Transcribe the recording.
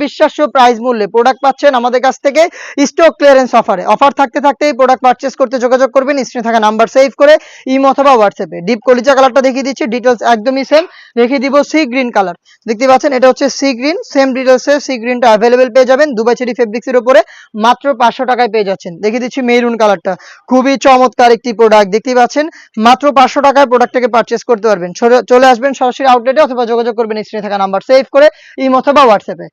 অবিশ্বাস্য প্রাইস মূল্যে প্রোডাক্ট পাচ্ছেন আমাদের কাছ থেকে স্টক ক্লিয়ারেন্স অফারে অফার থাকতে থাকতেই প্রোডাক্ট পারচেস করতে যোগাযোগ করবেন স্ক্রিনে থাকা নাম্বার সেভ করে ইমো অথবা হোয়াটসঅ্যাপে ডিপ কলিজা কালারটা দেখিয়ে দিচ্ছি ডিটেলস একদমই সেম দেখিয়ে দিব সি গ্রিন কালার দেখতে পাচ্ছেন, এটা হচ্ছে সি গ্রিন সেম ডিটেলসে সি গ্রিনটা অ্যাভেলেবেল পেয়ে যাবেন, দুবাই চেরি ফেব্রিক্সের উপরে মাত্র পাঁচশো টাকায় পেয়ে যাচ্ছেন। দেখিয়ে দিচ্ছি মেরুন কালারটা খুবই চমৎকার একটি প্রোডাক্ট দেখতে পাচ্ছেন, মাত্র পাঁচশো টাকায় প্রোডাক্টটাকে পারচেস করতে পারবেন। চলে- চলে আসবেন সরাসরি আউটলেটে অথবা যোগাযোগ করবেন স্ক্রিনে থাকা নাম্বার সেভ করে ইমো অথবা হোয়াটসঅ্যাপে